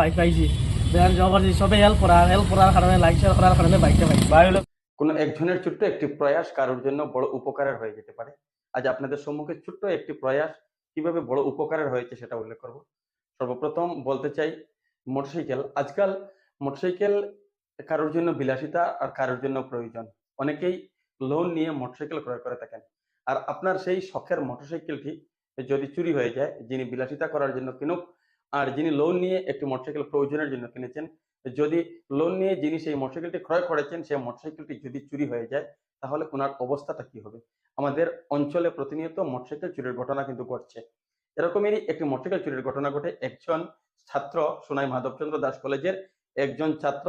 Bike একজনের ছোট্ট একটি প্রয়াস কারোর জন্য বড় উপকারের হয়ে যেতে পারে। আজ আপনাদের সম্মুখে ছোট্ট একটি প্রয়াস, কীভাবে বড় উপকারের হয়েছে সেটা উল্লেখ করব। সর্বপ্রথম বলতে চাই, মোটরসাইকেল। আজকাল মোটরসাইকেল কারোর জন্য বিলাসিতা আর কারোর জন্য প্রয়োজন। অনেকেই লোন নিয়ে মোটরসাইকেল ক্রয় করে থাকেন। আর আপনার সেই শখের মোটরসাইকেলটি যদি চুরি হয়ে যায়, যিনি বিলাসিতা করার জন্য কিনুক আর যিনি লোন নিয়ে একটি মোটরসাইকেল প্রয়োজনের জন্য কিনেছেন, যদি লোন নিয়ে যিনি সেই মোটরসাইকেলটি ক্রয় করেছেন, সেই মোটরসাইকেলটি যদি চুরি হয়ে যায়, তাহলে ওনার অবস্থাটা কি হবে? আমাদের অঞ্চলে প্রতিনিয়ত মোটরসাইকেল চুরির ঘটনা কিন্তু ঘটছে। এরকমেরই একটি মোটরসাইকেল চুরির ঘটনা ঘটে। একজন ছাত্র সোনাই মাধবচন্দ্র দাস কলেজের একজন ছাত্র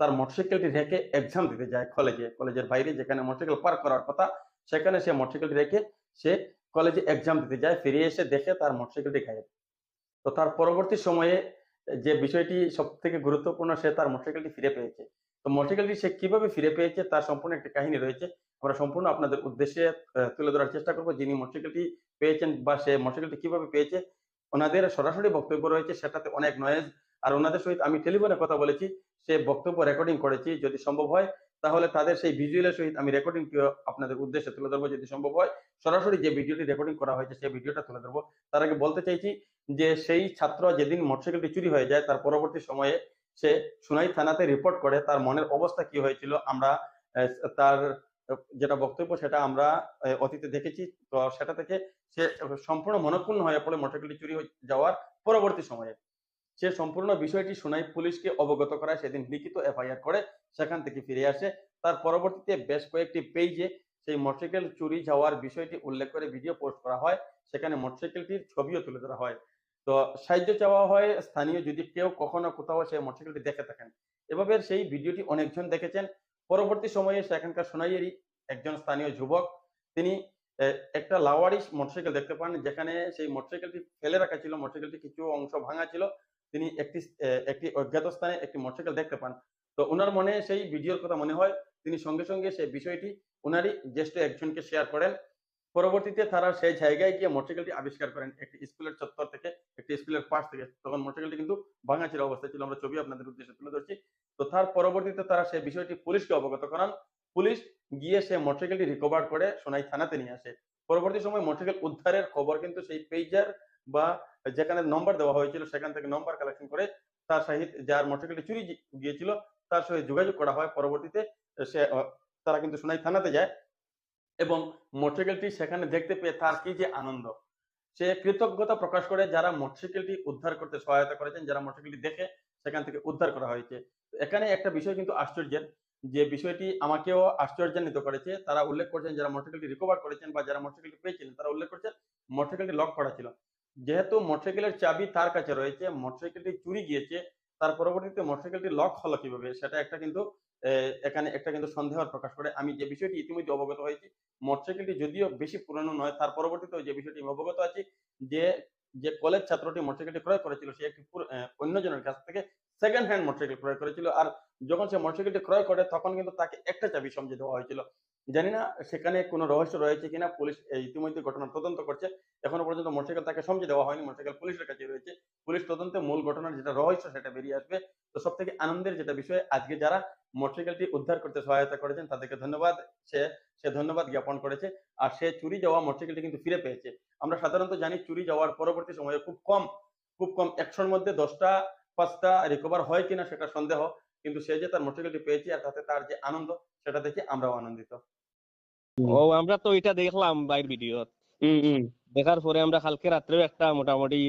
তার মোটরসাইকেলটি রেখে এক্সাম দিতে যায় কলেজে কলেজের বাইরে যেখানে মোটরসাইকেল পার্ক করার কথা, সেখানে সে মোটরসাইকেলটি রেখে সে কলেজে এক্সাম দিতে যায়, ফিরে এসে দেখে তার মোটরসাইকেলটি গায়েব। তো তার পরবর্তী সময়ে যে বিষয়টি সব থেকে গুরুত্বপূর্ণ, সে তার মোটরসাইকেলটি ফিরে পেয়েছে। তো মোটরসাইকেলটি সে কীভাবে ফিরে পেয়েছে তার সম্পূর্ণ একটি কাহিনী রয়েছে। আমরা সম্পূর্ণ আপনাদের উদ্দেশ্যে তুলে ধরার চেষ্টা করব যিনি মোটরসাইকেলটি পেয়েছেন বা সে মোটরসাইকেলটি কীভাবে পেয়েছে। ওনাদের সরাসরি বক্তব্য রয়েছে, সেটাতে অনেক নয়েজ আর ওনাদের সহিত আমি টেলিফোনে কথা বলেছি, সে বক্তব্য রেকর্ডিং করেছি, যদি সম্ভব হয়, তাহলে তাদের সেই ভিজুয়ালের সহিত আমি রেকর্ডিং আপনাদের উদ্দেশ্যে তুলে ধরবো, যদি সম্ভব হয়। সরাসরি যে ভিডিওটি রেকর্ডিং করা হয়েছে, সেই ভিডিওটা তুলে ধরবো। তার আগে বলতে চাইছি যে সেই ছাত্র যেদিন মোটরসাইকেলটি চুরি হয়ে যায়, তার পরবর্তী সময়ে সে সুনাই থানাতে রিপোর্ট করে তার মনের অবস্থা কি হয়েছিল। আমরা তার যেটা বক্তব্য সেটা আমরা অতীতে দেখেছি। তো সেটা থেকে সে সম্পূর্ণ মনক্ষুণ্ণ হয়ে পড়ে মোটরসাইকেলটি চুরি যাওয়ার পরবর্তী সময়ে। সে সম্পূর্ণ বিষয়টি সুনাই পুলিশকে অবগত করায় সেদিন লিখিত এফআইআর করে সেখান থেকে ফিরে আসে। তার পরবর্তীতে বেশ কয়েকটি পেজে সেই মোটরসাইকেল চুরি যাওয়ার বিষয়টি উল্লেখ করে ভিডিও পোস্ট করা হয়। সেখানে মোটরসাইকেলটির ছবিও তুলে ধরা হয়। তো সাহায্য চাওয়া হয় স্থানীয় যদি কেউ কখনো কোথাও সেই মোটরসাইকেলটি দেখে থাকেন। এভাবে সেই ভিডিওটি অনেকজন দেখেছেন। পরবর্তী সময়ে সেখানকার সোনাইয়েরই একজন স্থানীয় যুবক, তিনি একটা লাওয়ারিশ মোটরসাইকেল দেখতে পান, যেখানে সেই মোটরসাইকেলটি ফেলে রাখা ছিল, মোটরসাইকেলটি কিছু অংশ ভাঙা ছিল। তিনি একটি একটি অজ্ঞাত স্থানে একটি মোটরসাইকেল দেখতে পান। তো ওনার মনে সেই ভিডিওর কথা মনে হয়। তিনি সঙ্গে সঙ্গে সেই বিষয়টি ওনারই জ্যেষ্ঠ একজনকে শেয়ার করেন। পরবর্তীতে তারা সেই জায়গায় গিয়ে মোটরসাইকেলটি আবিষ্কার করেন একটি স্কুলের চত্বর থেকে, একটি স্কুলের পাশ থেকে। তখন মোটরসাইকেলটি কিন্তু ভাঙা ছিল অবস্থা ছিল। আমরা ছবি আপনাদের উদ্দেশ্যে তুলে ধরছি। তো তার পরবর্তীতে তারা সেই বিষয়টি পুলিশকে অবগত করান। পুলিশ গিয়ে সে মোটরসাইকেলটি রিকভার করে সোনাই থানাতে নিয়ে আসে। পরবর্তী সময় মোটরসাইকেল উদ্ধারের খবর কিন্তু সেই পেজার বা যেখানে নম্বর দেওয়া হয়েছিল, সেখান থেকে নম্বর কালেকশন করে তার সহিত যার মোটরসাইকেলটি চুরি গিয়েছিল, তার সঙ্গে যোগাযোগ করা হয়। পরবর্তীতে সে, তারা কিন্তু সোনাই থানাতে যায়। এবং মোটরসাইকেলটি সেখানে দেখতে পেয়ে তার কি যে আনন্দ। সে কৃতজ্ঞতা প্রকাশ করে যারা মোটরসাইকেলটি উদ্ধার করতে সহায়তা করেছেন, যারা মোটরসাইকেলটি দেখে সেখান থেকে উদ্ধার করা হয়েছে। এখানে একটা বিষয় কিন্তু আশ্চর্যের, যে বিষয়টি আমাকেও আশ্চর্যান্বিত করেছে। তারা উল্লেখ করছেন যারা মোটরসাইকেলটি রিকভার করেছেন বা যারা মোটরসাইকেলটি পেয়েছিলেন, তারা উল্লেখ করছেন মোটরসাইকেলটি লক করা ছিল। যেহেতু মোটরসাইকেলের চাবি তার কাছে রয়েছে, মোটরসাইকেলটি চুরি গিয়েছে, তার পরবর্তীতে মোটরসাইকেলটি লক হলো কীভাবে, সেটা একটা কিন্তু এখানে একটা কিন্তু সন্দেহ প্রকাশ করে। আমি যে বিষয়টি ইতিমধ্যে অবগত হয়েছি, মোটরসাইকেলটি যদিও বেশি পুরনো নয়, তার পরবর্তীতে যে বিষয়টি আমি অবগত আছি, যে যে কলেজ ছাত্রটি মোটরসাইকেলটি ক্রয় করেছিল, সে একটি অন্যজনের কাছ থেকে সেকেন্ড হ্যান্ড মোটরসাইকেল ক্রয় করেছিল। আর যখন সে মোটরসাইকেলটি ক্রয় করে, তখন কিন্তু তাকে একটা চাবি সমঝে দেওয়া হয়েছিল। জানি না সেখানে কোনো রহস্য রয়েছে কিনা, পুলিশ ইতিমধ্যে ঘটনার তদন্ত করছে। এখনও পর্যন্ত মোটরসাইকেল তাকে সমঝে দেওয়া হয়নি, মোটরসাইকেল পুলিশের কাছে রয়েছে। পুলিশ তদন্তে মূল ঘটনার যেটা রহস্য সেটা বেরিয়ে আসবে। তো সব থেকে আনন্দের যেটা বিষয়, আজকে যারা মোটরসাইকেলটি উদ্ধার করতে সহায়তা করেছেন, তাদেরকে ধন্যবাদ। সে সে ধন্যবাদ জ্ঞাপন করেছে। আর সে চুরি যাওয়া মোটরসাইকেলটি কিন্তু ফিরে পেয়েছে। আমরা সাধারণত জানি চুরি যাওয়ার পরবর্তী সময়ে খুব কম খুব কম একশোর মধ্যে দশটা, পাঁচটা রিকভার হয় কিনা সেটা সন্দেহ। কিন্তু সে যে তার মোটরসাইকেলটি পেয়েছে আর তাতে তার যে আনন্দ, সেটা দেখে আমরাও আনন্দিত। ও আমরা তো এটা দেখলাম বাইর ভিডিও দেখার পরে আমরা কালকে রাত্রেও একটা মোটামুটি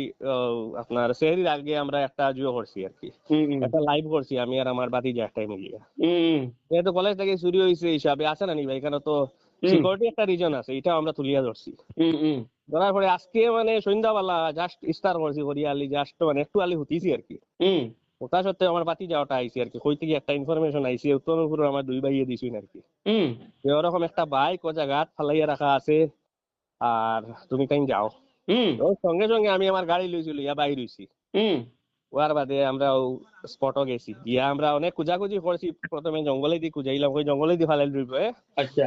আপনার সেহরির আগে আমরা একটা জুয়ো করছি আর কি। একটা লাইভ করছি আমি আর আমার বাতি যে একটা মিলিয়ে যেহেতু কলেজ থেকে চুরি হয়েছে হিসাবে আছে না নি ভাই? এখানে তো সিকিউরিটি একটা রিজন আছে এটা আমরা তুলিয়া ধরছি। ধরার পরে আজকে মানে সন্ধ্যাবেলা জাস্ট স্টার করছি হরিয়ালি জাস্ট মানে একটু আলি হতিছি আর কি। ওটা সত্ত্বে আমার বাতি যাওয়াটা আইছি আর কি। কই থেকে একটা ইনফরমেশন আইছি উত্তরপুর আমার দুই ভাইয়ে দিছুন আর কি। ওরকম একটা বাইক ও জায়গাত ফালাইয়া রাখা আছে আর তুমি তাই যাও। সঙ্গে সঙ্গে আমি আমার গাড়ি লইছি লইয়া বাইর হইছি। ওয়ার বাদে আমরা স্পটও গেছি। গিয়া আমরা অনেক খুঁজাখুঁজি করছি প্রথমে জঙ্গলে দিয়ে খুঁজাইলাম ওই জঙ্গলে দিয়ে ফালাই দিবে আচ্ছা।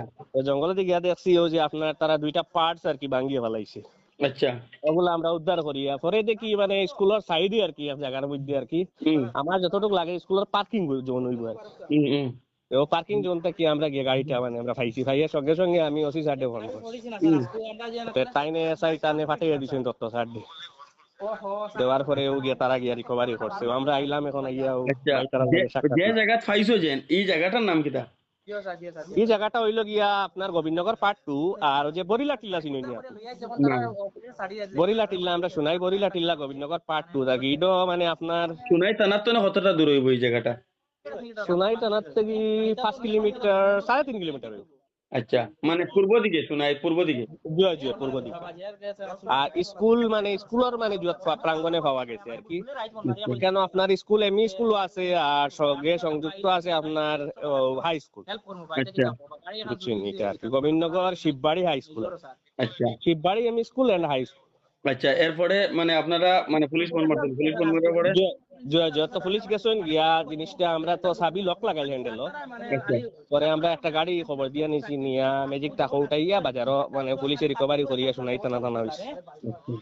জঙ্গলে দিয়ে গিয়া দেখছি ও যে আপনার তারা দুইটা পার্টস আর কি ভাঙ্গিয়ে ফেলাইছে। আচ্ছা। ওগুলো আমরা উদ্ধার করি। পরে দেখি মানে স্কুলের সাইডে আর কি জায়গার মধ্যে আর কি। আমার যতটুকু লাগে স্কুলের পার্কিং জোন হইব আর হুম পার্কিং জোন থেকে আমরা গিয়ে গাড়িটা মানে আমরা পাইছি। পাইয়ার সঙ্গে সঙ্গে আমি ওসি সাইডে ফোন করছি। তাইনে এসআই টানে ফাটিয়ে দিছেন তত্ত্ব দিয়ে দেওয়ার পরে ও গিয়ে তারা গিয়া রিকভারি করছে। আমরা আইলাম এখন আইয়া ও আচ্ছা। যে- জায়গা পাইছো যেন এই জায়গাটার নাম কিটা এই জায়গাটা হইল গিয়া আপনার গোবিন্দনগর পার্ট টু আর যে বরিলা টিল্লা চিনি বরিলা টিল্লা আমরা শুনাই বরিলা টিল্লা গোবিন্দনগর পার্ট টু থাকি ইডো মানে আপনার শুনাই তানার তো না কতটা দূর হইব এই জায়গাটা শুনাই টানার থেকে পাঁচ কিলোমিটার সাড়ে তিন কিলোমিটার হইব। আচ্ছা মানে পূর্ব দিকে শুনাই পূর্ব দিকে? জুয়া জুয়া পূর্ব দিকে। আর স্কুল মানে স্কুলের মানে জুয়া প্রাঙ্গণে পাওয়া গেছে আর কি। কেন আপনার স্কুল এমই স্কুল আছে আর সঙ্গে সংযুক্ত আছে আপনার হাই স্কুল আচ্ছা। বুঝছেন এটা আর কি? গোবিন্দনগর শিববাড়ি হাই স্কুল আচ্ছা। Shibbari ME school and high school আচ্ছা এরপরে মানে আপনারা মানে পুলিশ করছেন পুলিশ করার পরে যত পুলিশ গেছেন গিয়া জিনিসটা আমরা তো সাবি লক লাগাই হ্যান্ডেল আচ্ছা। পরে আমরা একটা গাড়ি খবর দিয়া নিছি নিয়া ম্যাজিক টাকা উঠাইয়া বাজারও মানে পুলিশে রিকভারি করিয়া শুনাই টানা হয়েছে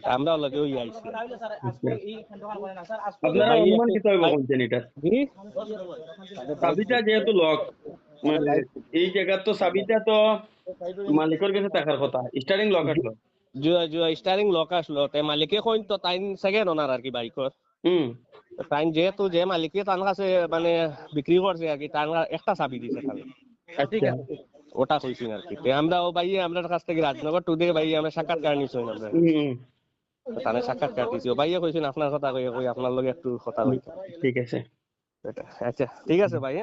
আমরা লগে আইছি। আপনারা অনুমান কোনছেন এটা? জি? যেহেতু লক মানে এই জায়গা তো চাবিটা তো মালিকের কাছে থাকার কথা। স্টারিং লক আসলো। জুয়া জুয়া স্টারিং লক আসলো। তে মালিকে কইন তো তাইন সেকেন্ড ওনার আর কি বাইকর হুম তাইন যেহেতু যে মালিকে তার কাছে মানে বিক্রি করছে আর কি তার একটা চাবি দিছে খালি। ঠিক আছে? ওটা কইছি আর কি। আমরা ও ভাই আমরা কাছ থেকে রাজনগর টু দিয়ে ভাই আমরা সাক্ষাৎকার নিছি আমরা তাহলে সাক্ষাৎকার দিছি। ও ভাইয়া কইছেন আপনার কথা কই কই আপনার লগে একটু কথা কই ঠিক আছে। আচ্ছা ঠিক আছে ভাই হ্যাঁ?